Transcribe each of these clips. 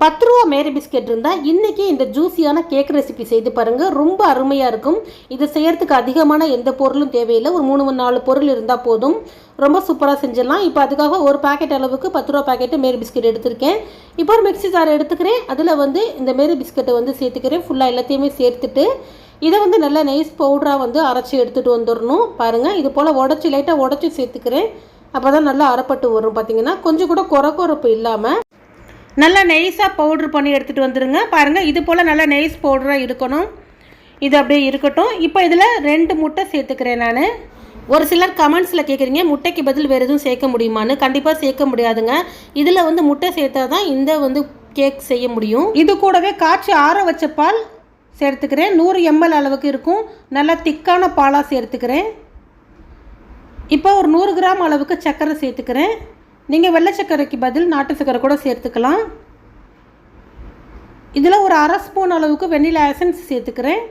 பத்து ரூபா மேரி பிஸ்கெட் இருந்தால் இன்றைக்கி இந்த ஜூஸியான கேக் ரெசிபி செய்து பாருங்கள் ரொம்ப அருமையாக இருக்கும். இதை செய்கிறதுக்கு அதிகமான எந்த பொருளும் தேவையில்லை. ஒரு மூணு மூணு நாலு பொருள் இருந்தால் போதும். ரொம்ப சூப்பராக செஞ்சிடலாம். இப்போ அதுக்காக ஒரு பாக்கெட் அளவுக்கு பத்து ரூபா பேக்கெட்டு மேரி பிஸ்கெட் எடுத்திருக்கேன். இப்போ ஒரு மிக்ஸி ஜார் எடுத்துக்கிறேன். அதில் வந்து இந்த மேரி பிஸ்கெட்டை வந்து சேர்த்துக்கிறேன். ஃபுல்லாக எல்லாத்தையுமே சேர்த்துட்டு இதை வந்து நல்லா நைஸ் பவுடராக வந்து அரைச்சி எடுத்துகிட்டு வந்துடணும். பாருங்கள் இது போல் உடச்சி லைட்டாக உடச்சி சேர்த்துக்கிறேன். அப்போ தான் நல்லா அரைப்பட்டு வரும் பார்த்தீங்கன்னா கொஞ்சம் கூட குறை குறப்பு இல்லாமல் நல்லா நெய்ஸாக பவுட்ரு பண்ணி எடுத்துகிட்டு வந்துடுங்க பாருங்கள் இது போல் நல்லா நெய்ஸ் பவுடராக இருக்கணும். இது அப்படியே இருக்கட்டும். இப்போ இதில் ரெண்டு முட்டை சேர்த்துக்கிறேன் நான். ஒரு சிலர் கமெண்ட்ஸில் கேட்குறீங்க முட்டைக்கு பதில் வேறு எதுவும் சேர்க்க முடியுமான்னு. கண்டிப்பாக சேர்க்க முடியாதுங்க. இதில் வந்து முட்டை சேர்த்தா தான் இந்த வந்து கேக் செய்ய முடியும். இது கூடவே காய்ச்சி ஆற வச்ச பால் சேர்த்துக்கிறேன். நூறு எம்எல் அளவுக்கு இருக்கும். நல்லா திக்கான பாலாக சேர்த்துக்கிறேன். இப்போ ஒரு நூறு கிராம் அளவுக்கு சர்க்கரை சேர்த்துக்கிறேன். நீங்கள் வெள்ளை சர்க்கரைக்கு பதில் நாட்டு சர்க்கரை கூட சேர்த்துக்கலாம். இதில் ஒரு அரை ஸ்பூன் அளவுக்கு வெண்ணிலா எசன்ஸ் சேர்த்துக்கிறேன்.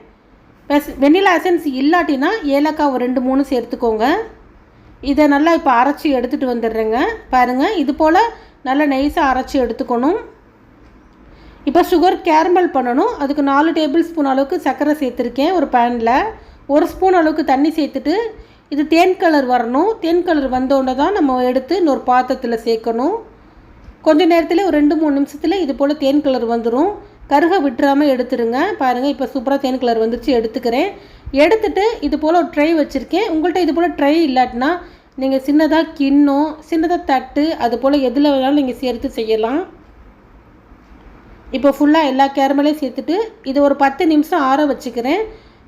வெண்ணிலா எசன்ஸ் இல்லாட்டினா ஏலக்காய் ஒரு ரெண்டு மூணு சேர்த்துக்கோங்க. இதை நல்லா இப்போ அரைச்சி எடுத்துகிட்டு வந்துடுறேங்க. பாருங்கள் இது போல் நல்லா நைஸாக அரைச்சி எடுத்துக்கணும். இப்போ சுகர் கேரமல் பண்ணணும். அதுக்கு நாலு டேபிள் ஸ்பூன் அளவுக்கு சர்க்கரை சேர்த்துருக்கேன் ஒரு பேனில் ஒரு ஸ்பூன் அளவுக்கு தண்ணி சேர்த்துட்டு இது தேன் கலர் வரணும். தேன் கலர் வந்தோடனே தான் நம்ம எடுத்து இன்னொரு பாத்திரத்தில் சேர்க்கணும். கொஞ்ச நேரத்தில் ஒரு ரெண்டு மூணு நிமிஷத்தில் இது போல் தேன் கலர் வந்துடும் கருக விட்டுறாமல் எடுத்துருங்க. பாருங்கள் இப்போ சூப்பராக தேன் கலர் வந்துச்சு எடுத்துக்கிறேன். எடுத்துட்டு இது போல் ஒரு ட்ரை வச்சுருக்கேன். உங்கள்கிட்ட இது போல் ட்ரை இல்லாட்டினா நீங்கள் சின்னதாக கிண்ணம் சின்னதாக தட்டு அது போல் எதில் வேணாலும் நீங்கள் சேர்த்து செய்யலாம். இப்போ ஃபுல்லாக எல்லா கேரமலையும் சேர்த்துட்டு இது ஒரு பத்து நிமிஷம் ஆற வச்சுக்கிறேன்.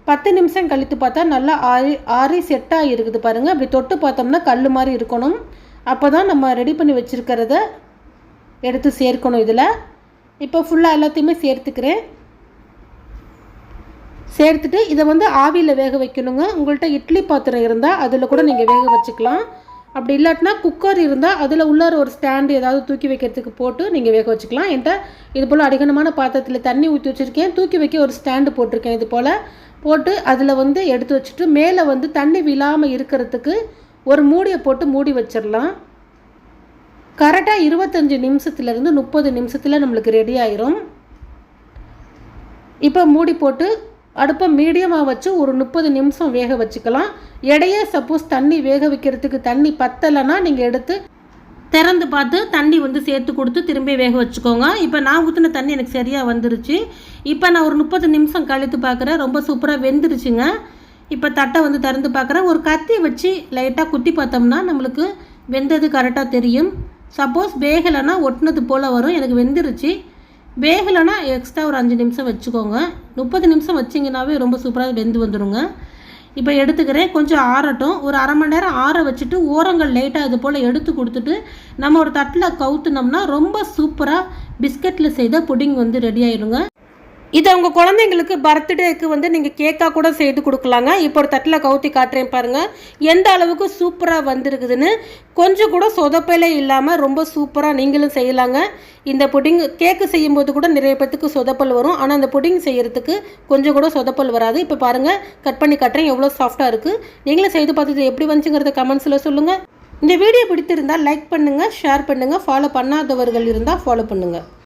பத்து நிமிஷம் கழித்து பார்த்தா நல்லா ஆறி ஆறி செட்டாக இருக்குது பாருங்கள் அப்படி தொட்டு பார்த்தோம்னா கல் மாதிரி இருக்கணும். அப்போ தான் நம்ம ரெடி பண்ணி வச்சுருக்கிறத எடுத்து சேர்க்கணும் இதில். இப்போ ஃபுல்லாக எல்லாத்தையுமே சேர்த்துக்கிறேன். சேர்த்துட்டு இதை வந்து ஆவியில் வேக வைக்கணுங்க. உங்கள்கிட்ட இட்லி பாத்திரம் இருந்தால் அதில் கூட நீங்கள் வேக வச்சுக்கலாம். அப்படி இல்லாட்டினா குக்கர் இருந்தால் அதில் உள்ளார ஒரு ஸ்டாண்டு ஏதாவது தூக்கி வைக்கிறதுக்கு போட்டு நீங்கள் வேக வச்சுக்கலாம். என்கிட்ட இது போல் அடிகனமான பாத்திரத்தில் தண்ணி ஊற்றி வச்சுருக்கேன். தூக்கி வைக்க ஒரு ஸ்டாண்டு போட்டிருக்கேன் இது போல். போட்டு அதில் வந்து எடுத்து வச்சுட்டு மேலே வந்து தண்ணி விழாமல் இருக்கிறதுக்கு ஒரு மூடியை போட்டு மூடி வச்சிடலாம். கரெக்டாக இருபத்தஞ்சி நிமிஷத்துலேருந்து முப்பது நிமிஷத்தில் நம்மளுக்கு ரெடி ஆயிரும். இப்போ மூடி போட்டு அடுப்பை மீடியமாக வச்சு ஒரு முப்பது நிமிஷம் வேக வச்சுக்கலாம். இடையே சப்போஸ் தண்ணி வேக வைக்கிறதுக்கு தண்ணி பத்தலைன்னா நீங்கள் எடுத்து திறந்து பார்த்து தண்ணி வந்து சேர்த்து கொடுத்து திரும்பி வேக வச்சுக்கோங்க. இப்போ நான் ஊற்றின தண்ணி எனக்கு சரியாக வந்துருச்சு. இப்போ நான் ஒரு முப்பது நிமிஷம் கழித்து பார்க்குறேன். ரொம்ப சூப்பராக வெந்துருச்சுங்க. இப்போ தட்டை வந்து திறந்து பார்க்குறேன். ஒரு கத்தி வச்சு லைட்டாக குத்தி பார்த்தோம்னா நம்மளுக்கு வெந்தது கரெக்டாக தெரியும். சப்போஸ் வேகலைன்னா ஒட்டினது போல் வரும். எனக்கு வெந்துருச்சு. வேகலைன்னா எக்ஸ்ட்ரா ஒரு அஞ்சு நிமிஷம் வச்சுக்கோங்க. முப்பது நிமிஷம் வச்சிங்கனாவே ரொம்ப சூப்பராக வெந்து வந்துடுங்க இப்போ எடுத்துக்கிறேன். கொஞ்சம் ஆறட்டும். ஒரு அரை மணி நேரம் ஆற வச்சுட்டு ஓரங்கள் லைட்டாக இது போல் எடுத்து கொடுத்துட்டு நம்ம ஒரு தட்டில் கவுத்துனோம்னா ரொம்ப சூப்பராக பிஸ்கட்டில் செய்த புடிங் வந்து ரெடி ஆயிடுங்க. இதை உங்கள் குழந்தைங்களுக்கு பர்த்டேக்கு வந்து நீங்கள் கேக்காக கூட செய்து கொடுக்கலாங்க. இப்போ ஒரு தட்டில் கவுத்தி காட்டுறேன் பாருங்கள் எந்த அளவுக்கு சூப்பராக வந்திருக்குதுன்னு கொஞ்சம் கூட சொதப்பலே இல்லாமல் ரொம்ப சூப்பராக நீங்களும் செய்யலாங்க. இந்த புட்டிங் கேக்கு செய்யும்போது கூட நிறைய பேத்துக்கு சொதப்பல் வரும். ஆனால் அந்த புட்டிங் செய்கிறதுக்கு கொஞ்சம் கூட சொதப்பல் வராது. இப்போ பாருங்கள் கட் பண்ணி காட்டுறேன். எவ்வளோ சாஃப்டாக இருக்குது நீங்களும் செய்து பார்த்தது எப்படி வந்துச்சுங்கிறத கமெண்ட்ஸில் சொல்லுங்கள் இந்த வீடியோ பிடித்திருந்தால் லைக் பண்ணுங்கள் ஷேர் பண்ணுங்கள் ஃபாலோ பண்ணாதவர்கள் இருந்தால் ஃபாலோ பண்ணுங்கள்